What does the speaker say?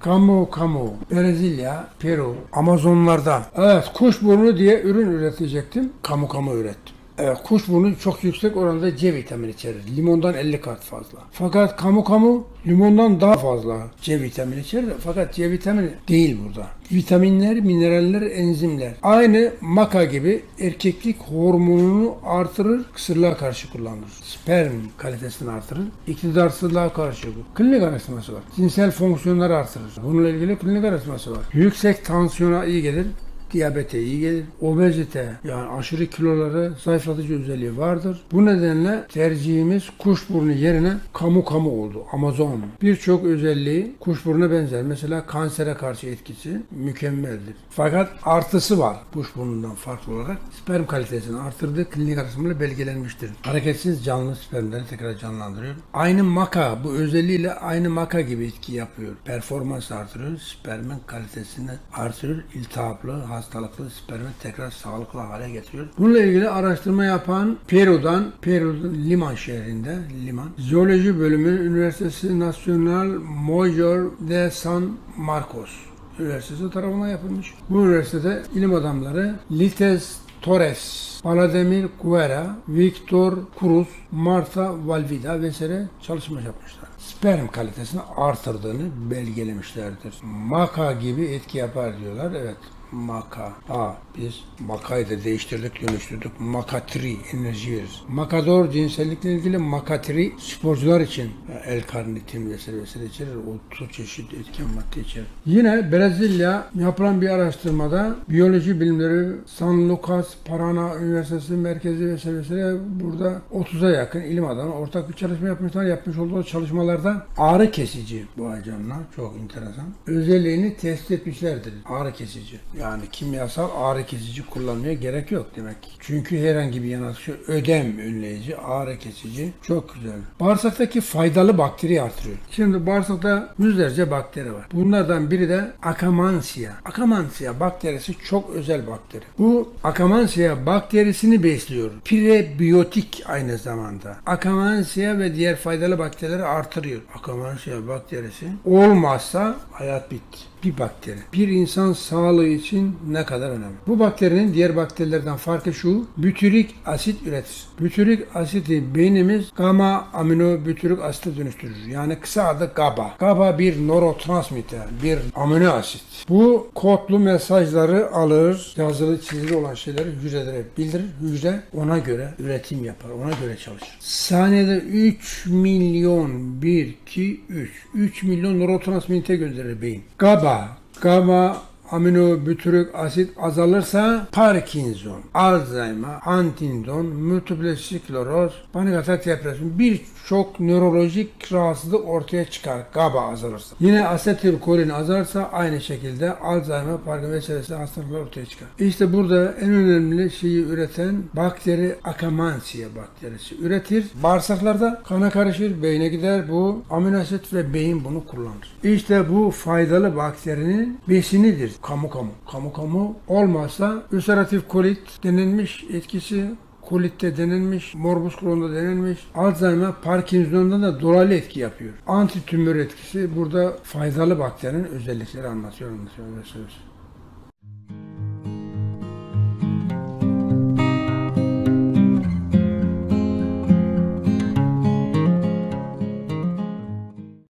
Kamu kamu, Brezilya, Peru, Amazonlarda. Evet, kuşburnu diye ürün üretecektim. Kamu kamu ürettim. Evet, kuşburnu çok yüksek oranda C vitamini içerir. Limondan 50 kat fazla. Fakat kamu kamu limondan daha fazla C vitamini içerir. Fakat C vitamini değil burada. Vitaminler, mineraller, enzimler. Aynı maka gibi erkeklik hormonunu artırır, kısırlığa karşı kullanılır. Sperm kalitesini artırır, iktidarsızlığa karşı. Klinik araştırması var. Cinsel fonksiyonları artırır. Bununla ilgili klinik araştırması var. Yüksek tansiyona iyi gelir, diyabete iyi gelir. Obezite yani aşırı kiloları zayıflatıcı özelliği vardır. Bu nedenle tercihimiz kuşburnu yerine kamu kamu oldu. Amazon. Birçok özelliği kuşburnuna benzer. Mesela kansere karşı etkisi mükemmeldir. Fakat artısı var kuşburnundan farklı olarak. Sperm kalitesini arttırdığı klinik araştırmayla belgelenmiştir. Hareketsiz canlı spermleri tekrar canlandırıyor. Aynı maka bu özelliğiyle aynı maka gibi etki yapıyor. Performans artırıyor. Spermin kalitesini artırıyor. İltihaplı, hastalıklı spermi tekrar sağlıklı hale getiriyor. Bununla ilgili araştırma yapan Peru'dan, Peru'nun Liman şehrinde, Liman, Zooloji Bölümü Üniversitesi Nacional Mayor de San Marcos Üniversitesi tarafından yapılmış. Bu üniversitede ilim adamları Lites Torres, Palademir Guerra, Victor Cruz, Marta Valvida vesaire çalışma yapmışlar. Sperm kalitesini artırdığını belgelemişlerdir. Maka gibi etki yapar diyorlar. Evet. Maka. Ha biz makayı da değiştirdik, dönüştürdük. Makatri enerji verir. Makador cinsellikle ilgili makatri sporcular için el karnitin vesaire vesaire içerir. 30 çeşit etken madde içerir. Yine Brezilya yapılan bir araştırmada biyoloji bilimleri San Lucas Paraná Üniversitesi merkezi vesaire vesaire burada 30'a yakın ilim adamı ortak bir çalışma yapmışlar. Yapmış olduğu çalışmalarda ağrı kesici bu ajanlar çok enteresan. Özelliğini test etmişlerdir. Ağrı kesici. Yani kimyasal ağrı kesici kullanmaya gerek yok demek. Çünkü herhangi bir yanıltıcı ödem önleyici, ağrı kesici çok güzel. Bağırsaktaki faydalı bakteri artırıyor. Şimdi bağırsakta yüzlerce bakteri var. Bunlardan biri de Akkermansia. Akkermansia bakterisi çok özel bakteri. Bu Akkermansia bakterisini besliyor. Prebiyotik aynı zamanda. Akkermansia ve diğer faydalı bakterileri artırıyor. Akkermansia bakterisi olmazsa hayat bitti bir bakteri. Bir insan sağlığı için ne kadar önemli. Bu bakterinin diğer bakterilerden farkı şu, bütürik asit üretir. Bütürik asiti beynimiz gamma amino bütürik asite dönüştürür. Yani kısa adı GABA. GABA bir nörotransmitter, bir amino asit. Bu kodlu mesajları alır, yazılı çizili olan şeyleri hücrelere bildirir. Hücre ona göre üretim yapar, ona göre çalışır. Saniyede 3 milyon 1, 2, 3. 3 milyon nörotransmitter gönderir beyin. GABA, gamma amino bütürük asit azalırsa Parkinson, Alzheimer, Huntington, multiple skleroz, panik atak, depresyon birçok nörolojik rahatsızlık ortaya çıkar GABA azalırsa. Yine asetilkolin azalırsa aynı şekilde Alzheimer, Parkinson vesaire hastalıklar ortaya çıkar. İşte burada en önemli şeyi üreten bakteri Akkermansia bakterisi üretir. Bağırsaklarda kana karışır, beyne gider. Bu amino asit ve beyin bunu kullanır. İşte bu faydalı bakterinin besinidir kamu kamu. Kamu kamu olmazsa ülseratif kolit denilmiş etkisi kolitte denilmiş, morbus Crohn'da denilmiş, Alzheimer, Parkinson'da da dolaylı etki yapıyor. Antitümör etkisi burada faydalı bakterinin özellikleri anlatıyor, anlatıyor. anlatıyor.